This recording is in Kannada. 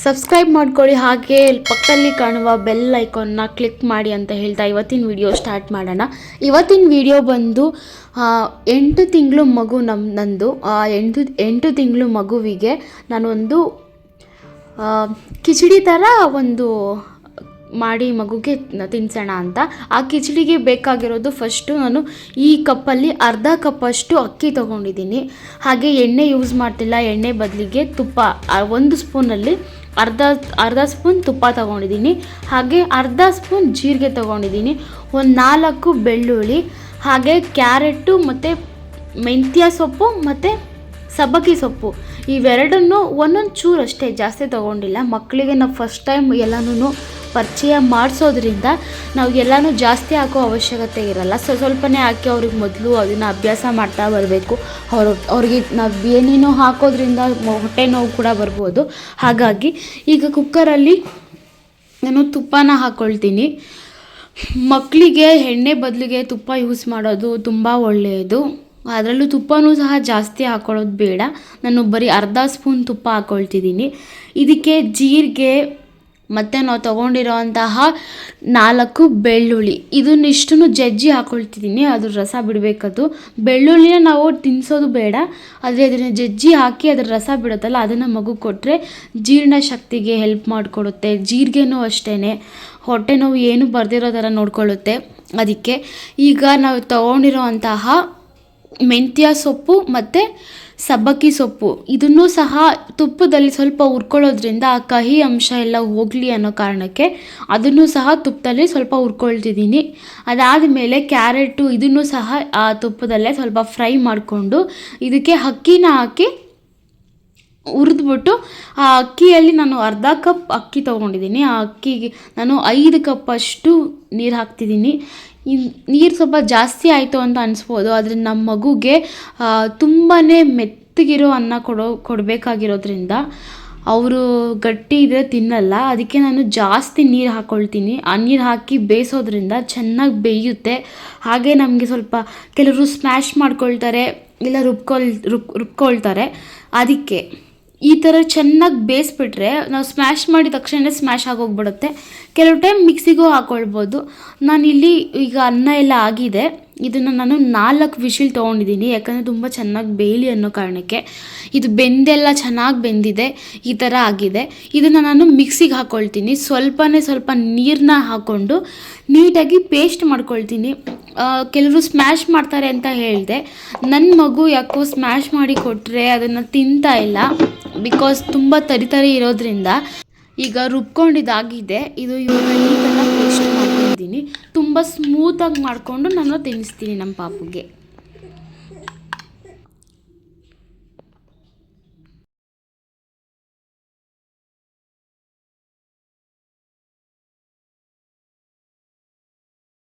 ಸಬ್ಸ್ಕ್ರೈಬ್ ಮಾಡ್ಕೊಳ್ಳಿ. ಹಾಗೆ ಪಕ್ಕದಲ್ಲಿ ಕಾಣುವ ಬೆಲ್ ಐಕಾನ್ನ ಕ್ಲಿಕ್ ಮಾಡಿ ಅಂತ ಹೇಳ್ತಾ ಇವತ್ತಿನ ವಿಡಿಯೋ ಸ್ಟಾರ್ಟ್ ಮಾಡೋಣ. ಇವತ್ತಿನ ವಿಡಿಯೋ ಬಂದು ಎಂಟು ತಿಂಗಳು ಮಗು ನಮ್ಮ ನಂದು. ಎಂಟು ಎಂಟು ತಿಂಗಳು ಮಗುವಿಗೆ ನಾನೊಂದು ಕಿಚಡಿ ಥರ ಒಂದು ಮಾಡಿ ಮಗುಗೆ ತಿನ್ಸೋಣ ಅಂತ. ಆ ಕಿಚಡಿಗೆ ಬೇಕಾಗಿರೋದು ಫಸ್ಟು ನಾನು ಈ ಕಪ್ಪಲ್ಲಿ ಅರ್ಧ ಕಪ್ಪಷ್ಟು ಅಕ್ಕಿ ತೊಗೊಂಡಿದ್ದೀನಿ. ಹಾಗೆ ಎಣ್ಣೆ ಯೂಸ್ ಮಾಡ್ತಿಲ್ಲ. ಎಣ್ಣೆ ಬದಲಿಗೆ ತುಪ್ಪ ಒಂದು ಸ್ಪೂನಲ್ಲಿ ಅರ್ಧ ಅರ್ಧ ಸ್ಪೂನ್ ತುಪ್ಪ ತೊಗೊಂಡಿದ್ದೀನಿ. ಹಾಗೆ ಅರ್ಧ ಸ್ಪೂನ್ ಜೀರಿಗೆ ತೊಗೊಂಡಿದ್ದೀನಿ. ಒಂದು ನಾಲ್ಕು ಬೆಳ್ಳುಳ್ಳಿ, ಹಾಗೆ ಕ್ಯಾರೆಟು ಮತ್ತು ಮೆಂತ್ಯ ಸೊಪ್ಪು ಮತ್ತು ಸಬ್ಬಕ್ಕಿ ಸೊಪ್ಪು. ಇವೆರಡನ್ನು ಒಂದೊಂದು ಚೂರು ಅಷ್ಟೇ ಜಾಸ್ತಿ ತೊಗೊಂಡಿಲ್ಲ. ಮಕ್ಕಳಿಗೆ ನಾವು ಫಸ್ಟ್ ಟೈಮ್ ಎಲ್ಲನೂ ಪರಿಚಯ ಮಾಡಿಸೋದ್ರಿಂದ ನಾವು ಎಲ್ಲನೂ ಜಾಸ್ತಿ ಹಾಕೋ ಅವಶ್ಯಕತೆ ಇರಲ್ಲ. ಸೊ ಸ್ವಲ್ಪನೇ ಹಾಕಿ ಅವ್ರಿಗೆ ಮೊದಲು ಅದನ್ನು ಅಭ್ಯಾಸ ಮಾಡ್ತಾ ಬರಬೇಕು. ಅವ್ರ ಅವ್ರಿಗೆ ನಾವು ಏನೇನೋ ಹಾಕೋದ್ರಿಂದ ಹೊಟ್ಟೆ ನೋವು ಕೂಡ ಬರ್ಬೋದು. ಹಾಗಾಗಿ ಈಗ ಕುಕ್ಕರಲ್ಲಿ ನಾನು ತುಪ್ಪನ ಹಾಕ್ಕೊಳ್ತೀನಿ ಮಕ್ಕಳಿಗೆ ಎಣ್ಣೆ ಬದಲಿಗೆ ತುಪ್ಪ ಯೂಸ್ ಮಾಡೋದು ತುಂಬ ಒಳ್ಳೆಯದು. ಅದರಲ್ಲೂ ತುಪ್ಪನೂ ಸಹ ಜಾಸ್ತಿ ಹಾಕೊಳ್ಳೋದು ಬೇಡ. ನಾನು ಬರೀ ಅರ್ಧ ಸ್ಪೂನ್ ತುಪ್ಪ ಹಾಕ್ಕೊಳ್ತಿದ್ದೀನಿ ಇದಕ್ಕೆ ಜೀರಿಗೆ ಮತ್ತು ನಾವು ತೊಗೊಂಡಿರೋಂತಹ ನಾಲ್ಕು ಬೆಳ್ಳುಳ್ಳಿ. ಇದನ್ನಿಷ್ಟು ಜಜ್ಜಿ ಹಾಕ್ಕೊಳ್ತಿದ್ದೀನಿ ಅದ್ರ ರಸ ಬಿಡಬೇಕದು. ಬೆಳ್ಳುಳ್ಳಿನ ನಾವು ತಿನ್ನಿಸೋದು ಬೇಡ, ಆದರೆ ಅದನ್ನು ಜಜ್ಜಿ ಹಾಕಿ ಅದ್ರ ರಸ ಬಿಡುತ್ತಲ್ಲ, ಅದನ್ನು ಮಗು ಕೊಟ್ಟರೆ ಜೀರ್ಣ ಶಕ್ತಿಗೆ ಹೆಲ್ಪ್ ಮಾಡಿಕೊಡುತ್ತೆ, ಜೀರಿಗೆನೂ ಅಷ್ಟೇ ಹೊಟ್ಟೆ ನೋವು ಏನು ಬರ್ದಿರೋ ಥರ ನೋಡ್ಕೊಳ್ಳುತ್ತೆ. ಅದಕ್ಕೆ ಈಗ ನಾವು ತೊಗೊಂಡಿರೋ ಅಂತಹ ಮೆಂತ್ಯ ಸೊಪ್ಪು ಮತ್ತು ಸಬ್ಬಕ್ಕಿ ಸೊಪ್ಪು. ಇದನ್ನೂ ಸಹ ತುಪ್ಪದಲ್ಲಿ ಸ್ವಲ್ಪ ಹುರ್ಕೊಳ್ಳೋದ್ರಿಂದ ಆ ಕಹಿ ಅಂಶ ಎಲ್ಲ ಹೋಗಲಿ ಅನ್ನೋ ಕಾರಣಕ್ಕೆ ಅದನ್ನು ಸಹ ತುಪ್ಪದಲ್ಲಿ ಸ್ವಲ್ಪ ಹುರ್ಕೊಳ್ತಿದ್ದೀನಿ. ಅದಾದಮೇಲೆ ಕ್ಯಾರೆಟು ಇದನ್ನು ಸಹ ಆ ತುಪ್ಪದಲ್ಲೇ ಸ್ವಲ್ಪ ಫ್ರೈ ಮಾಡಿಕೊಂಡು ಇದಕ್ಕೆ ಅಕ್ಕಿನ ಹಾಕಿ ಹುರಿದ್ಬಿಟ್ಟು ಆ ಅಕ್ಕಿಯಲ್ಲಿ ನಾನು ಅರ್ಧ ಕಪ್ ಅಕ್ಕಿ ತೊಗೊಂಡಿದ್ದೀನಿ. ಆ ಅಕ್ಕಿಗೆ ನಾನು ಐದು ಕಪ್ಪಷ್ಟು ನೀರು ಹಾಕ್ತಿದ್ದೀನಿ. ನೀರು ಸ್ವಲ್ಪ ಜಾಸ್ತಿ ಆಯಿತು ಅಂತ ಅನಿಸ್ಬೋದು, ಆದರೆ ನಮ್ಮ ಮಗುಗೆ ತುಂಬಾ ಮೆತ್ತಗಿರೋ ಅನ್ನ ಕೊಡೋ, ಕೊಡಬೇಕಾಗಿರೋದ್ರಿಂದ ಅವರು ಗಟ್ಟಿ ಇದ್ರೆ ತಿನ್ನಲ್ಲ. ಅದಕ್ಕೆ ನಾನು ಜಾಸ್ತಿ ನೀರು ಹಾಕ್ಕೊಳ್ತೀನಿ ಆ ನೀರು ಹಾಕಿ ಬೇಯಿಸೋದ್ರಿಂದ ಚೆನ್ನಾಗಿ ಬೇಯುತ್ತೆ. ಹಾಗೆ ನಮಗೆ ಸ್ವಲ್ಪ ಕೆಲವರು ಸ್ಮ್ಯಾಶ್ ಮಾಡ್ಕೊಳ್ತಾರೆ, ಇಲ್ಲ ರುಬ್ಕೊಳ್, ರುಬ್, ರುಬ್ಕೊಳ್ತಾರೆ. ಅದಕ್ಕೆ ಈ ಥರ ಚೆನ್ನಾಗಿ ಬೇಯಿಸ್ಬಿಟ್ರೆ ನಾವು ಸ್ಮ್ಯಾಶ್ ಮಾಡಿದ ತಕ್ಷಣ ಸ್ಮ್ಯಾಶ್ ಆಗೋಗ್ಬಿಡುತ್ತೆ. ಕೆಲವು ಟೈಮ್ ಮಿಕ್ಸಿಗೂ ಹಾಕ್ಕೊಳ್ಬೋದು ನಾನಿಲ್ಲಿ ಈಗ ಅನ್ನ ಎಲ್ಲ ಆಗಿದೆ. ಇದನ್ನು ನಾನು ನಾಲ್ಕು ವಿಶಿಲ್ ತೊಗೊಂಡಿದ್ದೀನಿ ಯಾಕಂದರೆ ತುಂಬ ಚೆನ್ನಾಗಿ ಬೇಯಲಿ ಅನ್ನೋ ಕಾರಣಕ್ಕೆ. ಇದು ಬೆಂದೆಲ್ಲ ಚೆನ್ನಾಗಿ ಬೆಂದಿದೆ. ಈ ಥರ ಆಗಿದೆ. ಇದನ್ನು ನಾನು ಮಿಕ್ಸಿಗೆ ಹಾಕ್ಕೊಳ್ತೀನಿ ಸ್ವಲ್ಪನೇ ಸ್ವಲ್ಪ ನೀರನ್ನ ಹಾಕ್ಕೊಂಡು ನೀಟಾಗಿ ಪೇಸ್ಟ್ ಮಾಡ್ಕೊಳ್ತೀನಿ. ಕೆಲವರು ಸ್ಮ್ಯಾಶ್ ಮಾಡ್ತಾರೆ ಅಂತ ಹೇಳಿದೆ. ನನ್ನ ಮಗು ಯಾಕೋ ಸ್ಮ್ಯಾಶ್ ಮಾಡಿ ಕೊಟ್ಟರೆ ಅದನ್ನು ತಿಂತಾ ಇಲ್ಲ. ಬಿಕಾಸ್ ತುಂಬ ತರಿ ತರಿ ಇರೋದ್ರಿಂದ ಈಗ ರುಬ್ಕೊಂಡಿದ್ದಾಗಿದೆ. ಇದು ಇವಾಗ ನೀಟೆಲ್ಲ ಪೇಸ್ಟ್ ಮಾಡ್ಕೊಂಡಿದ್ದೀನಿ. ತುಂಬ ಸ್ಮೂತಾಗಿ ಮಾಡಿಕೊಂಡು ನಾನು ತಿನ್ನಿಸ್ತೀನಿ ನಮ್ಮ ಪಾಪುಗೆ.